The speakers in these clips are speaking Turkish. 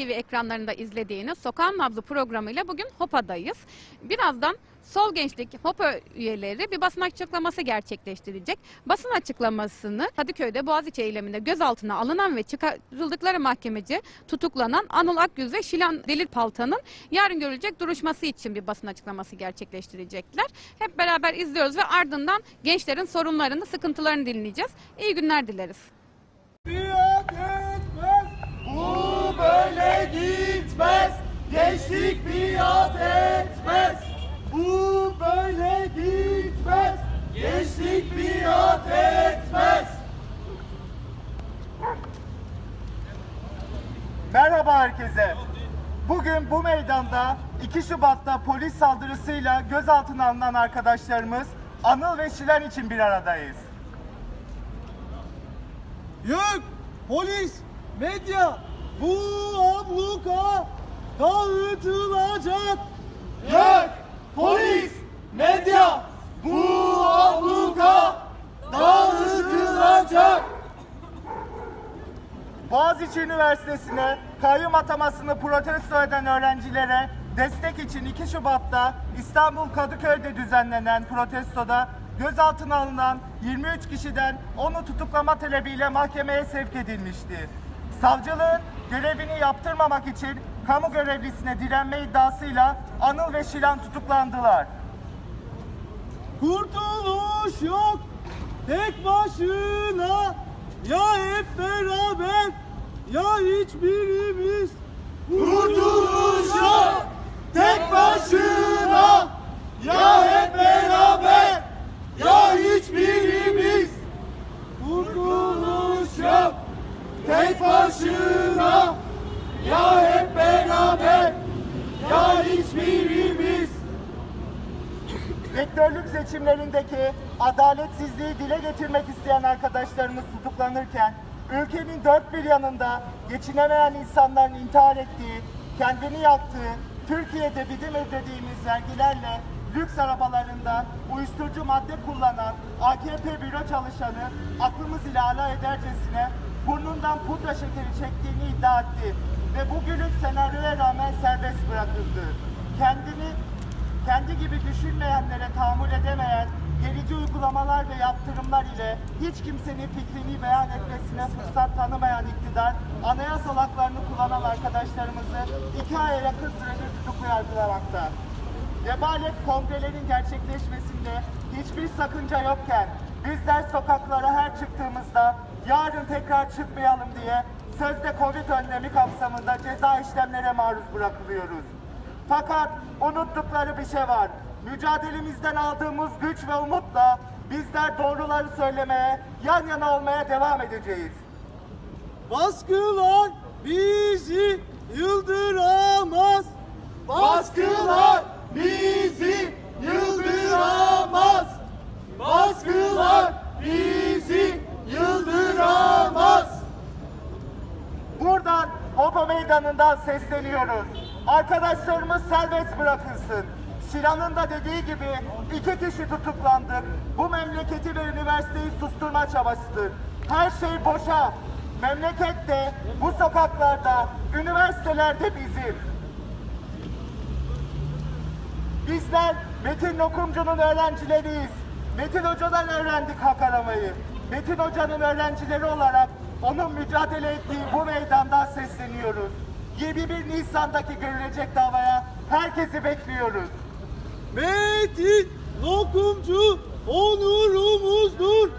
TV ekranlarında izlediğiniz Sokağın Nabzı programıyla bugün Hopa'dayız. Birazdan Sol Gençlik Hopa üyeleri bir basın açıklaması gerçekleştirecek. Basın açıklamasını Kadıköy'de Boğaziçi eyleminde gözaltına alınan ve çıkarıldıkları mahkemeci tutuklanan Anıl Akgüz ve Şilan Delil Palta'nın yarın görülecek duruşması için bir basın açıklaması gerçekleştirecekler. Hep beraber izliyoruz ve ardından gençlerin sorunlarını, sıkıntılarını dinleyeceğiz. İyi günler dileriz. Biat etmez, bu böyle gitmez. Gençlik biat etmez, bu böyle gitmez. Gençlik biat etmez. Merhaba herkese. Bugün bu meydanda 2 Şubat'ta polis saldırısıyla gözaltına alınan arkadaşlarımız Anıl ve Şilen için bir aradayız. Yük, polis, medya bu abluka dağıtılacak. Yük, polis, medya bu abluka dağıtılacak. Boğaziçi Üniversitesi'ne kayyum atamasını protesto eden öğrencilere destek için 2 Şubat'ta İstanbul Kadıköy'de düzenlenen protestoda gözaltına alınan 23 kişiden onu tutuklama talebiyle mahkemeye sevk edilmişti. Savcılığın görevini yaptırmamak için kamu görevlisine direnme iddiasıyla Anıl ve Şilan tutuklandılar. Kurtuluş yok. Tek başına ya hep beraber ya hiçbirimiz. Kurtuluş yok. Tek başına ya hep beraber ya hiçbirimiz. Kurtuluş yok. Tek başına ya hep beraber ya hiçbirimiz. Rektörlük seçimlerindeki adaletsizliği dile getirmek isteyen arkadaşlarımız tutuklanırken ülkenin dört bir yanında geçinemeyen insanların intihar ettiği, kendini yaktığı, Türkiye'de bizim ödediğimiz vergilerle lüks arabalarında uyuşturucu madde kullanan AKP büro çalışanı aklımız ile alay edercesine burnundan pudra şekeri çektiğini iddia etti ve bu gülük senaryoya rağmen serbest bırakıldı. Kendini kendi gibi düşünmeyenlere tahammül edemeyen, gerici uygulamalar ve yaptırımlar ile hiç kimsenin fikrini beyan etmesine fırsat tanımayan iktidar, anayasal haklarını kullanan arkadaşlarımızı iki aya yakın süredir tutuklu yargılamakta. Vebalet kongrelerin gerçekleşmesinde hiçbir sakınca yokken bizler sokaklara her çıktığımızda yarın tekrar çıkmayalım diye sözde Covid önlemi kapsamında ceza işlemlere maruz bırakılıyoruz. Fakat unuttukları bir şey var. Mücadelemizden aldığımız güç ve umutla bizler doğruları söylemeye, yan yana olmaya devam edeceğiz. Baskılar bizi yıldıramaz. Baskılar bizi yıldıramaz. Baskılar bizi yıldıramaz. Buradan Hopa Meydanı'ndan sesleniyoruz. Arkadaşlarımız serbest bırakılsın. Şilan'ın da dediği gibi iki kişi tutuklandık. Bu memleketi ve üniversiteyi susturma çabasıdır. Her şey boşa. Memlekette, bu sokaklarda, üniversitelerde bizim. Bizler Metin Lokumcu'nun öğrencileriyiz. Metin Hoca'dan öğrendik hak aramayı. Metin Hoca'nın öğrencileri olarak onun mücadele ettiği bu meydandan sesleniyoruz. 21 Nisan'daki görülecek davaya herkesi bekliyoruz. Metin lokumcu onurumuzdur.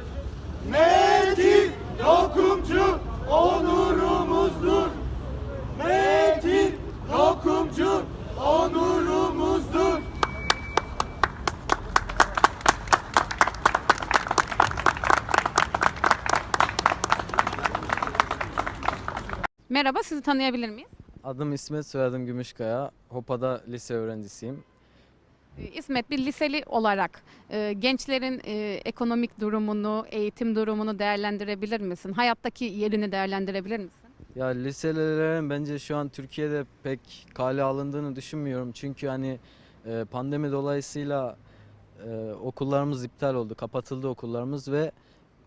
Metin Lokumcu onurumuzdur. Metin Lokumcu onurumuzdur. Merhaba, sizi tanıyabilir miyiz? Adım İsmet, soyadım Gümüşkaya. Hopa'da lise öğrencisiyim. Ee, İsmet bir liseli olarak e, gençlerin e, ekonomik durumunu, eğitim durumunu değerlendirebilir misin? Hayattaki yerini değerlendirebilir misin? Ya liselerin bence şu an Türkiye'de pek kale alındığını düşünmüyorum. Çünkü hani e, pandemi dolayısıyla e, okullarımız iptal oldu, kapatıldı okullarımız ve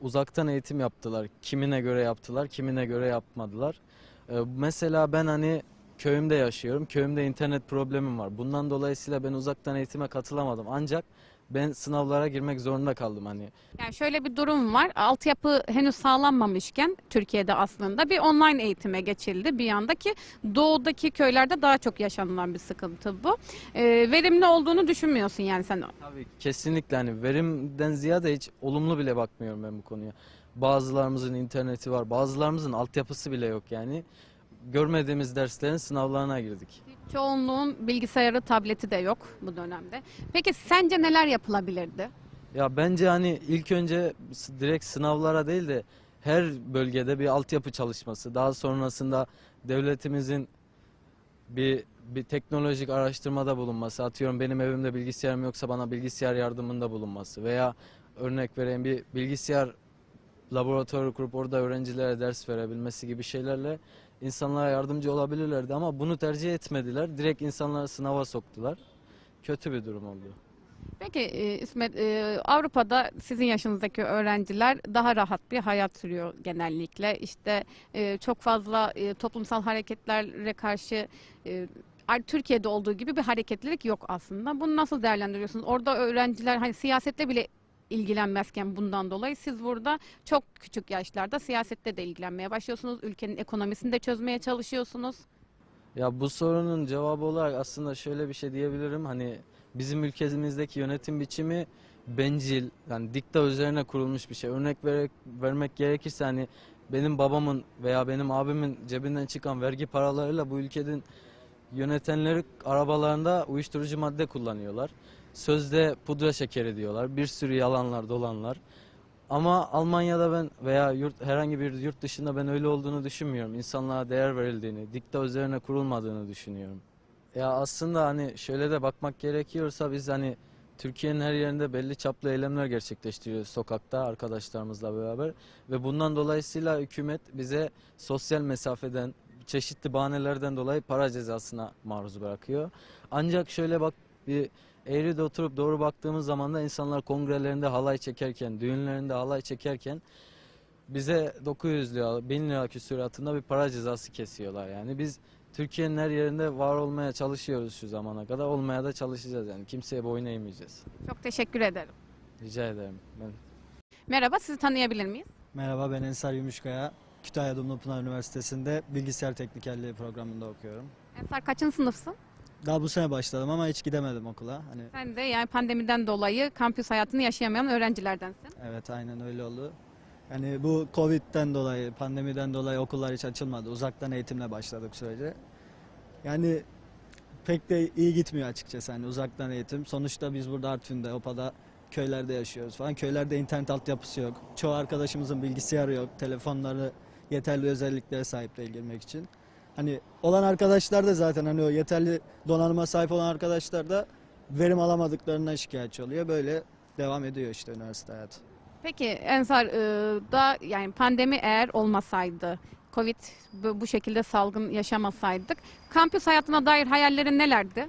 uzaktan eğitim yaptılar. Kimine göre yaptılar, kimine göre yapmadılar. E, mesela ben hani köyümde yaşıyorum. Köyümde internet problemim var. Bundan dolayısıyla ben uzaktan eğitime katılamadım. Ancak ben sınavlara girmek zorunda kaldım hani. Yani şöyle bir durum var. Altyapı henüz sağlanmamışken Türkiye'de aslında bir online eğitime geçildi bir yanda ki doğudaki köylerde daha çok yaşanılan bir sıkıntı bu. Ee, verimli olduğunu düşünmüyorsun yani sen. Tabii kesinlikle hani verimden ziyade hiç olumlu bile bakmıyorum ben bu konuya. Bazılarımızın interneti var, bazılarımızın altyapısı bile yok yani. Görmediğimiz derslerin sınavlarına girdik. Çoğunluğun bilgisayarı, tableti de yok bu dönemde. Peki sence neler yapılabilirdi? Ya bence hani ilk önce direkt sınavlara değil de her bölgede bir altyapı çalışması, daha sonrasında devletimizin bir bir teknolojik araştırmada bulunması, atıyorum benim evimde bilgisayarım yoksa bana bilgisayar yardımında bulunması veya örnek vereyim bir bilgisayar laboratuvarı kurup orada öğrencilere ders verebilmesi gibi şeylerle insanlara yardımcı olabilirlerdi ama bunu tercih etmediler. Direkt insanları sınava soktular. Kötü bir durum oldu. Peki e, İsmet, e, Avrupa'da sizin yaşınızdaki öğrenciler daha rahat bir hayat sürüyor genellikle. İşte e, çok fazla toplumsal hareketlere karşı ar- Türkiye'de olduğu gibi bir hareketlilik yok aslında. Bunu nasıl değerlendiriyorsunuz? Orada öğrenciler hani siyasetle bile ilgilenmezken bundan dolayı siz burada çok küçük yaşlarda siyasette de ilgilenmeye başlıyorsunuz. Ülkenin ekonomisini de çözmeye çalışıyorsunuz. Ya bu sorunun cevabı olarak aslında şöyle bir şey diyebilirim. Hani bizim ülkemizdeki yönetim biçimi bencil, yani dikta üzerine kurulmuş bir şey. Örnek vererek, vermek gerekirse hani benim babamın veya benim abimin cebinden çıkan vergi paralarıyla bu ülkenin yönetenleri arabalarında uyuşturucu madde kullanıyorlar. Sözde pudra şekeri diyorlar. Bir sürü yalanlar, dolanlar. Ama Almanya'da ben veya yurt, herhangi bir yurt dışında ben öyle olduğunu düşünmüyorum. İnsanlara değer verildiğini, dikta üzerine kurulmadığını düşünüyorum. Ya aslında hani şöyle de bakmak gerekiyorsa biz hani Türkiye'nin her yerinde belli çaplı eylemler gerçekleştiriyoruz sokakta arkadaşlarımızla beraber ve bundan dolayısıyla hükümet bize sosyal mesafeden çeşitli bahanelerden dolayı para cezasına maruz bırakıyor. Ancak şöyle bak bir eğride oturup doğru baktığımız zaman da insanlar kongrelerinde halay çekerken, düğünlerinde halay çekerken bize 900 lira, 1000 lira küsuratında bir para cezası kesiyorlar. Yani biz Türkiye'nin her yerinde var olmaya çalışıyoruz şu zamana kadar. Olmaya da çalışacağız yani. Kimseye boyun eğmeyeceğiz. Çok teşekkür ederim. Rica ederim. Ben Merhaba, sizi tanıyabilir miyiz? Merhaba ben Ensar Yumuşkaya. Kütahya Dumlupınar Üniversitesi'nde bilgisayar teknikerliği programında okuyorum. Ensar kaçıncı sınıfsın? Daha bu sene başladım ama hiç gidemedim okula. Hani Sen de yani pandemiden dolayı kampüs hayatını yaşayamayan öğrencilerdensin. evet aynen öyle oldu. Yani bu Covid'den dolayı, pandemiden dolayı okullar hiç açılmadı. Uzaktan eğitimle başladık sürece. Yani pek de iyi gitmiyor açıkçası hani uzaktan eğitim. Sonuçta biz burada Artvin'de, Opa'da köylerde yaşıyoruz falan. Köylerde internet altyapısı yok. Çoğu arkadaşımızın bilgisayarı yok. Telefonları yeterli özelliklere sahip değil girmek için. Hani olan arkadaşlar da zaten hani o yeterli donanıma sahip olan arkadaşlar da verim alamadıklarından şikayetçi oluyor. Böyle devam ediyor işte üniversite hayatı. Peki Ensar e, da yani pandemi eğer olmasaydı, Covid bu, bu şekilde salgın yaşamasaydık, kampüs hayatına dair hayallerin nelerdi?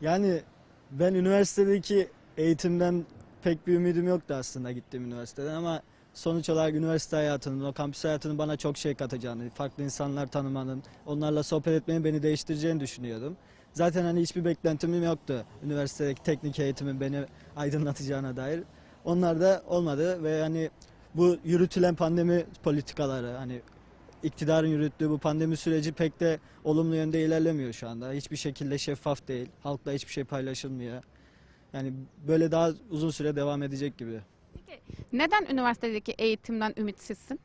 Yani ben üniversitedeki eğitimden pek bir ümidim yoktu aslında gittiğim üniversiteden ama sonuç olarak üniversite hayatının, o kampüs hayatının bana çok şey katacağını, farklı insanlar tanımanın, onlarla sohbet etmenin beni değiştireceğini düşünüyordum. Zaten hani hiçbir beklentim yoktu üniversitedeki teknik eğitimin beni aydınlatacağına dair. Onlar da olmadı ve hani bu yürütülen pandemi politikaları hani iktidarın yürüttüğü bu pandemi süreci pek de olumlu yönde ilerlemiyor şu anda. Hiçbir şekilde şeffaf değil. Halkla hiçbir şey paylaşılmıyor. Yani böyle daha uzun süre devam edecek gibi. Neden üniversitedeki eğitimden ümitsizsin?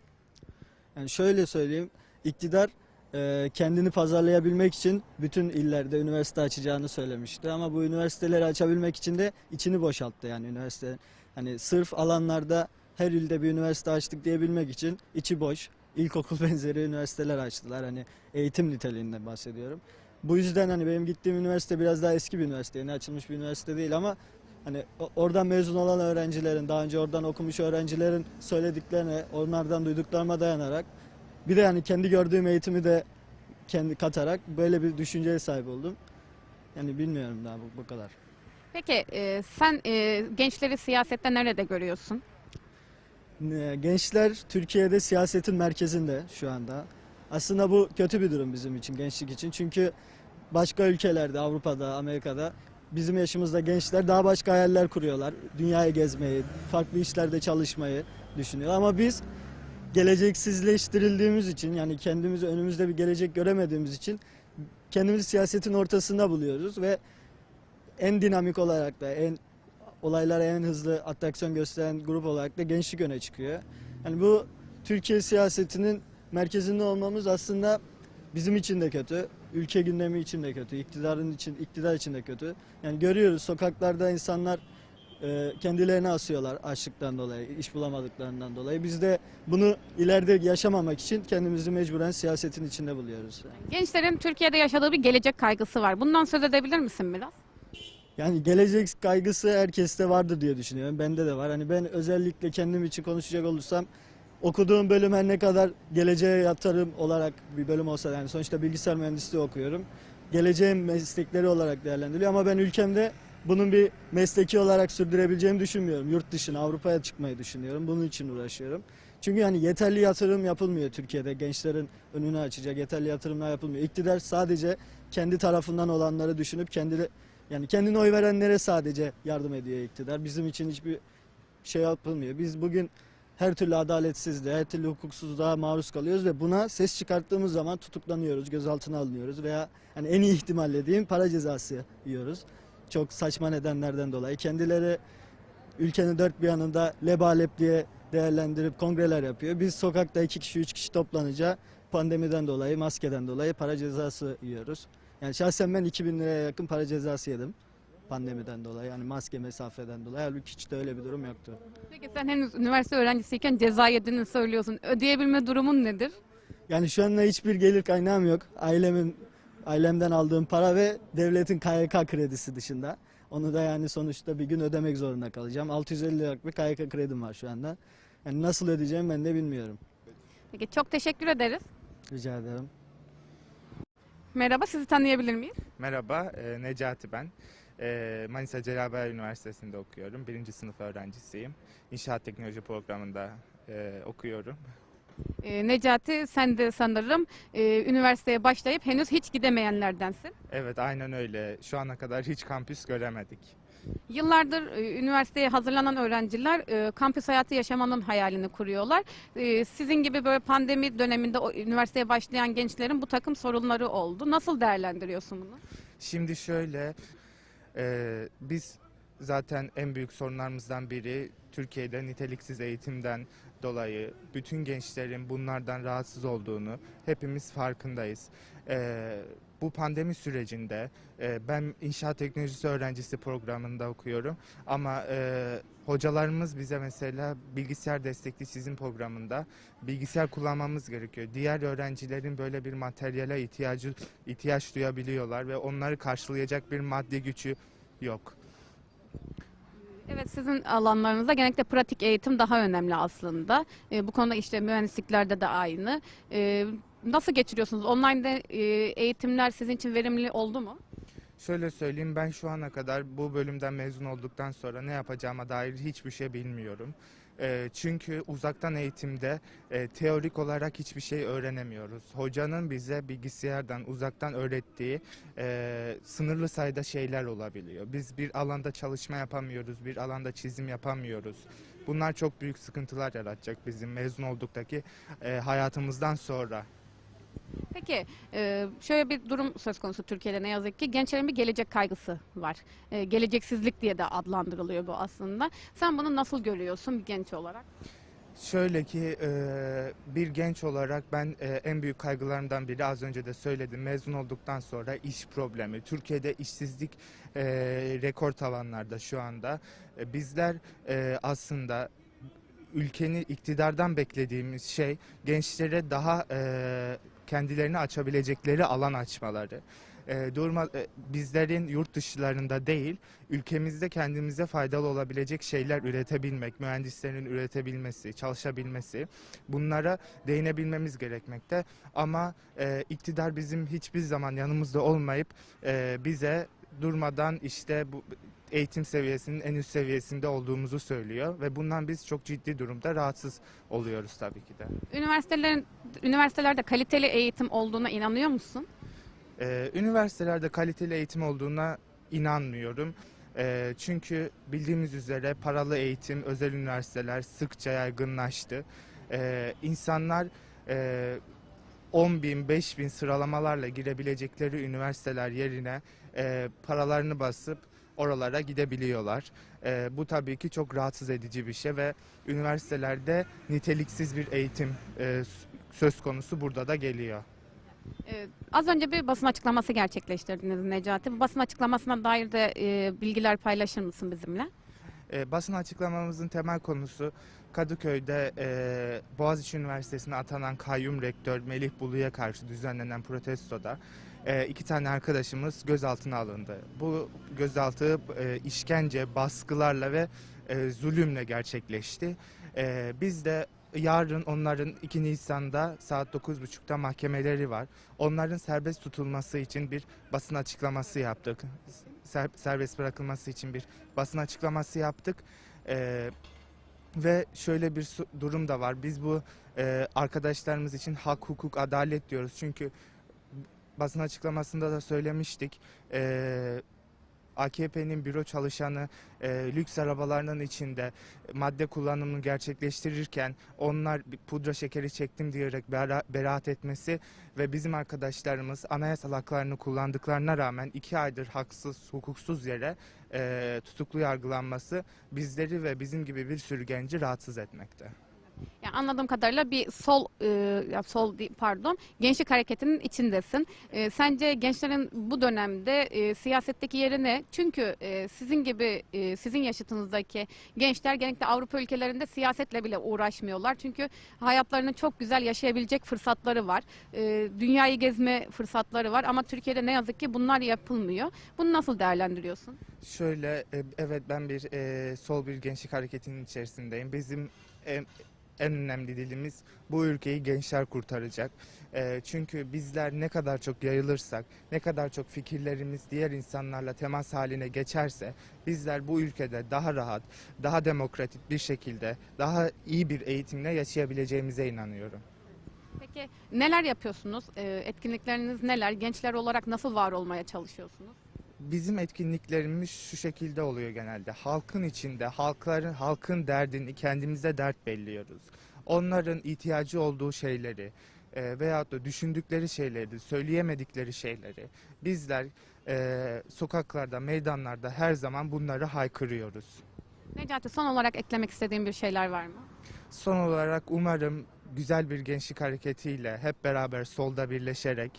Yani şöyle söyleyeyim. iktidar e, kendini pazarlayabilmek için bütün illerde üniversite açacağını söylemişti. Ama bu üniversiteleri açabilmek için de içini boşalttı yani üniversite. Hani sırf alanlarda her ilde bir üniversite açtık diyebilmek için içi boş. ilkokul benzeri üniversiteler açtılar. Hani eğitim niteliğinden bahsediyorum. Bu yüzden hani benim gittiğim üniversite biraz daha eski bir üniversite. Yeni açılmış bir üniversite değil ama hani o- oradan mezun olan öğrencilerin, daha önce oradan okumuş öğrencilerin söylediklerine, onlardan duyduklarıma dayanarak bir de yani kendi gördüğüm eğitimi de kendi katarak böyle bir düşünceye sahip oldum. Yani bilmiyorum daha bu, bu kadar. Peki e, sen e, gençleri siyasette nerede görüyorsun? Gençler Türkiye'de siyasetin merkezinde şu anda. Aslında bu kötü bir durum bizim için, gençlik için. Çünkü başka ülkelerde, Avrupa'da, Amerika'da bizim yaşımızda gençler daha başka hayaller kuruyorlar. Dünyayı gezmeyi, farklı işlerde çalışmayı düşünüyor. Ama biz geleceksizleştirildiğimiz için yani kendimizi önümüzde bir gelecek göremediğimiz için kendimizi siyasetin ortasında buluyoruz ve en dinamik olarak da en olaylara en hızlı atraksiyon gösteren grup olarak da gençlik öne çıkıyor. Yani bu Türkiye siyasetinin merkezinde olmamız aslında bizim için de kötü, ülke gündemi için de kötü, iktidarın için iktidar için de kötü. Yani görüyoruz sokaklarda insanlar e, kendilerini asıyorlar açlıktan dolayı, iş bulamadıklarından dolayı. Biz de bunu ileride yaşamamak için kendimizi mecburen siyasetin içinde buluyoruz. Gençlerin Türkiye'de yaşadığı bir gelecek kaygısı var. Bundan söz edebilir misin biraz? Yani gelecek kaygısı herkeste vardır diye düşünüyorum. Bende de var. Hani ben özellikle kendim için konuşacak olursam okuduğum bölüm her ne kadar geleceğe yatırım olarak bir bölüm olsa yani sonuçta bilgisayar mühendisliği okuyorum. Geleceğin meslekleri olarak değerlendiriliyor ama ben ülkemde bunun bir mesleki olarak sürdürebileceğimi düşünmüyorum. Yurt dışına, Avrupa'ya çıkmayı düşünüyorum. Bunun için uğraşıyorum. Çünkü yani yeterli yatırım yapılmıyor Türkiye'de. Gençlerin önünü açacak yeterli yatırımlar yapılmıyor. İktidar sadece kendi tarafından olanları düşünüp kendi yani kendine oy verenlere sadece yardım ediyor iktidar. Bizim için hiçbir şey yapılmıyor. Biz bugün her türlü adaletsizliğe, her türlü hukuksuzluğa maruz kalıyoruz ve buna ses çıkarttığımız zaman tutuklanıyoruz, gözaltına alınıyoruz veya hani en iyi ihtimalle diyeyim para cezası yiyoruz. Çok saçma nedenlerden dolayı. Kendileri ülkenin dört bir yanında lebalep diye değerlendirip kongreler yapıyor. Biz sokakta iki kişi, üç kişi toplanınca pandemiden dolayı, maskeden dolayı para cezası yiyoruz. Yani şahsen ben 2000 liraya yakın para cezası yedim pandemiden dolayı. Yani maske mesafeden dolayı. Halbuki hiç de öyle bir durum yoktu. Peki sen henüz üniversite öğrencisiyken ceza yediğini söylüyorsun. Ödeyebilme durumun nedir? Yani şu anda hiçbir gelir kaynağım yok. Ailemin ailemden aldığım para ve devletin KYK kredisi dışında. Onu da yani sonuçta bir gün ödemek zorunda kalacağım. 650 liralık bir KYK kredim var şu anda. Yani nasıl ödeyeceğim ben de bilmiyorum. Peki çok teşekkür ederiz. Rica ederim. Merhaba sizi tanıyabilir miyiz? Merhaba, e, Necati ben. E, Manisa Celal Bayar Üniversitesi'nde okuyorum. Birinci sınıf öğrencisiyim. İnşaat teknoloji programında e, okuyorum. Ee, Necati sen de sanırım e, üniversiteye başlayıp henüz hiç gidemeyenlerdensin. Evet, aynen öyle. Şu ana kadar hiç kampüs göremedik. Yıllardır e, üniversiteye hazırlanan öğrenciler e, kampüs hayatı yaşamanın hayalini kuruyorlar. E, sizin gibi böyle pandemi döneminde o, üniversiteye başlayan gençlerin bu takım sorunları oldu. Nasıl değerlendiriyorsun bunu? Şimdi şöyle, e, biz zaten en büyük sorunlarımızdan biri Türkiye'de niteliksiz eğitimden dolayı bütün gençlerin bunlardan rahatsız olduğunu hepimiz farkındayız. E, bu pandemi sürecinde e, ben inşaat teknolojisi öğrencisi programında okuyorum ama e, hocalarımız bize mesela bilgisayar destekli çizim programında bilgisayar kullanmamız gerekiyor. Diğer öğrencilerin böyle bir materyale ihtiyacı ihtiyaç duyabiliyorlar ve onları karşılayacak bir maddi gücü yok. Evet sizin alanlarınızda genellikle pratik eğitim daha önemli aslında. E, bu konuda işte mühendisliklerde de aynı. E, nasıl geçiriyorsunuz? Online'de e, eğitimler sizin için verimli oldu mu? Şöyle söyleyeyim ben şu ana kadar bu bölümden mezun olduktan sonra ne yapacağıma dair hiçbir şey bilmiyorum. Eee, çünkü uzaktan eğitimde eee, teorik olarak hiçbir şey öğrenemiyoruz. Hocanın bize bilgisayardan uzaktan öğrettiği eee, sınırlı sayıda şeyler olabiliyor. Biz bir alanda çalışma yapamıyoruz, bir alanda çizim yapamıyoruz. Bunlar çok büyük sıkıntılar yaratacak bizim mezun olduk'taki hayatımızdan sonra. Peki e, şöyle bir durum söz konusu Türkiye'de ne yazık ki gençlerin bir gelecek kaygısı var. E, geleceksizlik diye de adlandırılıyor bu aslında. Sen bunu nasıl görüyorsun bir genç olarak? Şöyle ki e, bir genç olarak ben en büyük kaygılarımdan biri az önce de söyledim. Mezun olduktan sonra iş problemi. Türkiye'de işsizlik rekor tavanlarda şu anda. Bizler aslında ülkenin iktidardan beklediğimiz şey gençlere daha kendilerini açabilecekleri alan açmaları. E, durma, e, bizlerin yurt dışlarında değil, ülkemizde kendimize faydalı olabilecek şeyler üretebilmek, mühendislerin üretebilmesi, çalışabilmesi, bunlara değinebilmemiz gerekmekte. Ama e, iktidar bizim hiçbir zaman yanımızda olmayıp e, bize durmadan işte bu eğitim seviyesinin en üst seviyesinde olduğumuzu söylüyor ve bundan biz çok ciddi durumda rahatsız oluyoruz tabii ki de. Üniversitelerin üniversitelerde kaliteli eğitim olduğuna inanıyor musun? Ee, üniversitelerde kaliteli eğitim olduğuna inanmıyorum. Ee, çünkü bildiğimiz üzere paralı eğitim, özel üniversiteler sıkça yaygınlaştı. Ee, insanlar e, 10 bin, 5 bin sıralamalarla girebilecekleri üniversiteler yerine e, paralarını basıp oralara gidebiliyorlar. E, bu tabii ki çok rahatsız edici bir şey ve üniversitelerde niteliksiz bir eğitim e, söz konusu burada da geliyor. Ee, az önce bir basın açıklaması gerçekleştirdiniz Necati. Bu basın açıklamasına dair de e, bilgiler paylaşır mısın bizimle? E, basın açıklamamızın temel konusu Kadıköy'de e, Boğaziçi Üniversitesi'ne atanan kayyum rektör Melih Bulu'ya karşı düzenlenen protestoda e, iki tane arkadaşımız gözaltına alındı. Bu gözaltı e, işkence, baskılarla ve e, zulümle gerçekleşti. E, biz de yarın onların 2 Nisan'da saat 9.30'da mahkemeleri var. Onların serbest tutulması için bir basın açıklaması yaptık. Ser- serbest bırakılması için bir basın açıklaması yaptık. Ee, ve şöyle bir durum da var. Biz bu e, arkadaşlarımız için hak, hukuk, adalet diyoruz. Çünkü basın açıklamasında da söylemiştik. Ee, AKP'nin büro çalışanı e, lüks arabalarının içinde madde kullanımını gerçekleştirirken onlar pudra şekeri çektim diyerek bera- beraat etmesi ve bizim arkadaşlarımız anayasal haklarını kullandıklarına rağmen iki aydır haksız, hukuksuz yere e, tutuklu yargılanması bizleri ve bizim gibi bir sürü genci rahatsız etmekte. Yani anladığım kadarıyla bir sol e, sol pardon gençlik hareketinin içindesin. E, sence gençlerin bu dönemde e, siyasetteki yeri ne? Çünkü e, sizin gibi e, sizin yaşıtınızdaki gençler genellikle Avrupa ülkelerinde siyasetle bile uğraşmıyorlar. Çünkü hayatlarını çok güzel yaşayabilecek fırsatları var. E, dünyayı gezme fırsatları var ama Türkiye'de ne yazık ki bunlar yapılmıyor. Bunu nasıl değerlendiriyorsun? Şöyle e, evet ben bir e, sol bir gençlik hareketinin içerisindeyim. Bizim en, en önemli dilimiz bu ülkeyi gençler kurtaracak. E, çünkü bizler ne kadar çok yayılırsak, ne kadar çok fikirlerimiz diğer insanlarla temas haline geçerse bizler bu ülkede daha rahat, daha demokratik bir şekilde, daha iyi bir eğitimle yaşayabileceğimize inanıyorum. Peki neler yapıyorsunuz? E, etkinlikleriniz neler? Gençler olarak nasıl var olmaya çalışıyorsunuz? Bizim etkinliklerimiz şu şekilde oluyor genelde. Halkın içinde, halkların halkın derdini kendimize dert belliyoruz. Onların ihtiyacı olduğu şeyleri e, veyahut da düşündükleri şeyleri, söyleyemedikleri şeyleri bizler e, sokaklarda, meydanlarda her zaman bunları haykırıyoruz. Necati son olarak eklemek istediğin bir şeyler var mı? Son olarak umarım güzel bir gençlik hareketiyle hep beraber solda birleşerek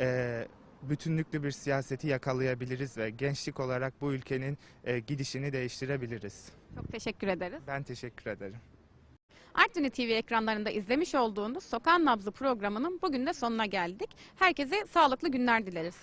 e, bütünlüklü bir siyaseti yakalayabiliriz ve gençlik olarak bu ülkenin e, gidişini değiştirebiliriz. Çok teşekkür ederiz. Ben teşekkür ederim. Artvin TV ekranlarında izlemiş olduğunuz Sokağın Nabzı programının bugün de sonuna geldik. Herkese sağlıklı günler dileriz.